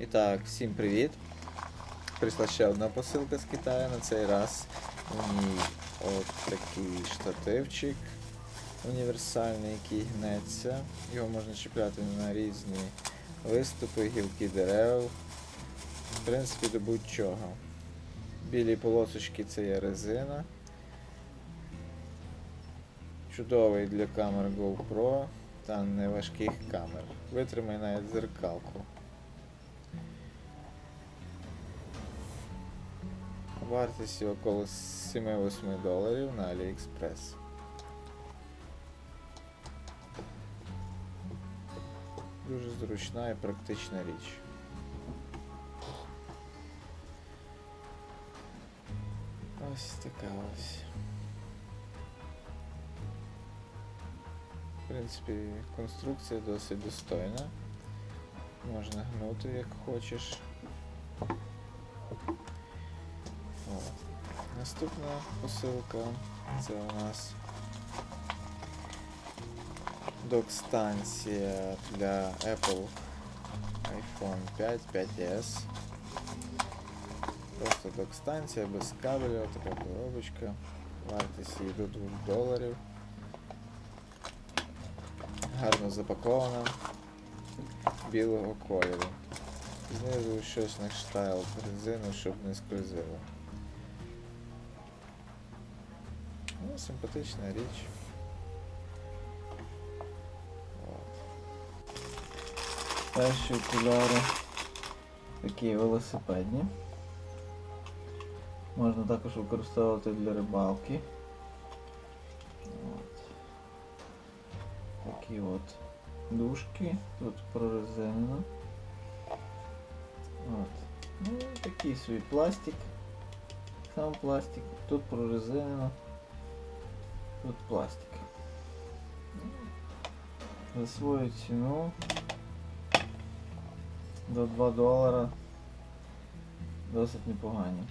І так, всім привіт. Прийшла ще одна посилка з Китаю. На цей раз у ній от такий штативчик універсальний, який гнеться. Його можна чіпляти на різні виступи, гілки дерев. В принципі, до будь-чого. Білі полосочки це є резина. Чудовий для камер GoPro та неважких камер. Витримай навіть зеркалку. Вартість около 7-8 доларів на AliExpress. Дуже зручна і практична річ. Ось така ось. В принципі, конструкція досить достойна. Можна гнути як хочеш. Наступна посилка це у нас док-станція для Apple iPhone 5, 5S. Просто док-станція без кабелю, така коробочка. Вартість її до 2 доларів. Гарно запакована. Білого кольору. Знизу щось на кшталт резину, щоб не скользило. Ну, симпатична річ. От. Перші окуляри такі велосипедні. Можна також використовувати для рибалки. От. Такі от дужки, тут прорезинено. От. Ну, такий свій пластик. Сам пластик, тут прорезинено, тут пластик. За свою ціну до 2 долара досить непогані.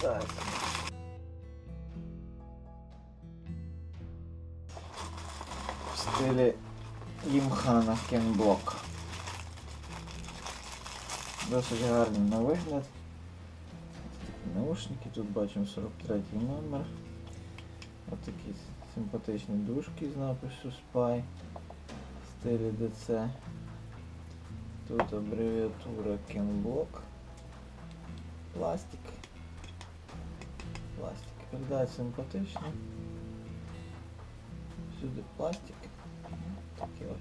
Так. В стилі Імхана Кенблок. Досить гарні на вигляд. Наушники, тут бачимо 43 номер. Ось такі симпатичні дужки з напису Spy в стилі DC. Тут абревіатура Kenblock. Пластик. Пластик. Виглядає симпатично. Всюди пластик. Такі от